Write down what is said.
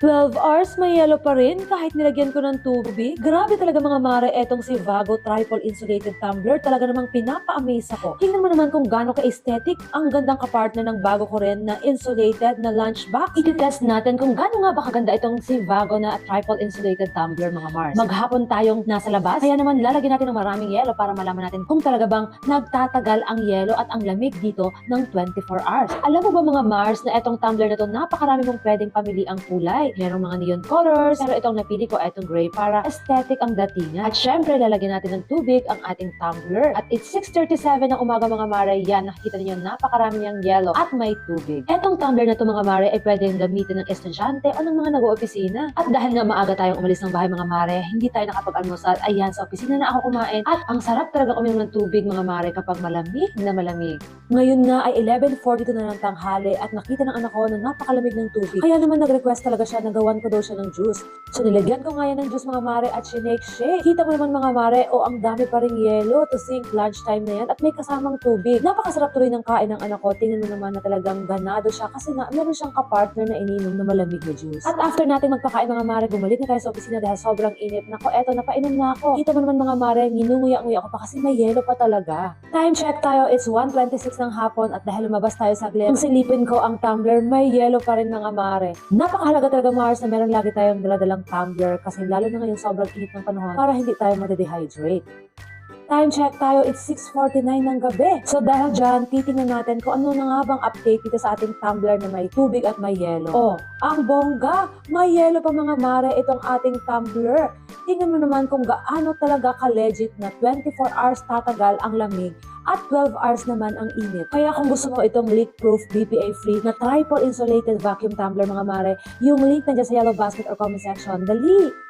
12 hours, may yellow pa rin kahit nilagyan ko ng tubig. Grabe talaga mga mare, etong si Vago Triple Insulated Tumbler. Talaga namang pinapa-amaze ako. Tingnan mo naman kung gaano ka-aesthetic ang gandang kapartner ng bago ko rin na insulated na lunchbox. Ititest natin kung gaano nga ba kaganda itong si Vago na Triple Insulated Tumbler mga Mars. Maghapon tayong nasa labas, kaya naman lalagyan natin ng maraming yelo para malaman natin kung talaga bang nagtatagal ang yelo at ang lamig dito ng 24 hours. Alam mo ba mga Mars na etong tumbler na to napakarami mong pwedeng pamili ang kulay. Merong mga neon colors, pero itong napili ko etong gray para aesthetic ang datingan. At syempre, lalagyan natin ng tubig ang ating tumbler. At it's 6.37 ng umaga mga mare, yan, nakikita niyo napakarami niyang yellow at may tubig. Etong tumbler na to mga mare ay pwedeng gamitin ng estudyante o ng mga nag-oopisina. At dahil nga maaga tayong umalis ng bahay mga mare, hindi tayo nakapag-almusal, ayan, sa opisina na ako kumain. At ang sarap talaga uminom ng tubig mga mare kapag malamig na malamig. Ngayon nga ay 11.42 na ng tanghali at nakita ng anak ko na napakalamig ng tubig. Kaya naman nag-request talaga siya na gawan ko daw siya ng juice. So nilagyan ko nga yan ng juice mga mare at shinake shake. Kita mo naman mga mare, o ang dami pa ring yelo to sink lunchtime na yan at may kasamang tubig. Napakasarap tuloy ng kain ng anak ko. Tingnan mo naman na talagang ganado siya kasi nga meron siyang kapartner na ininom na malamig na juice. At after natin magpakain mga mare, bumalik na tayo sa opisina dahil sobrang init. Nako, eto, napainom na ako. Kita mo naman mga mare, nginunguya-nguya ako pa kasi may yelo pa talaga. Time check tayo, it's 1.26 ng hapon at dahil lumabas tayo saglit, kung silipin ko ang tumbler, may yelo pa rin mga mare. Napakahalaga talaga Mars na meron lagi tayong daladalang tumbler kasi lalo na ngayon sobrang init ng panahon para hindi tayo madedehydrate. Time check tayo, it's 6.49 ng gabi. So dahil dyan, titingnan natin kung ano na nga bang update dito sa ating tumbler na may tubig at may yelo. Oh, ang bongga! May yelo pa mga mare itong ating tumbler. Tingnan mo naman kung gaano talaga ka-legit na 24 hours tatagal ang lamig at 12 hours naman ang init. Kaya kung gusto mo itong leak-proof, BPA-free na triple insulated vacuum tumbler mga mare, yung link nandiyan sa yellow basket or comment section. Dali!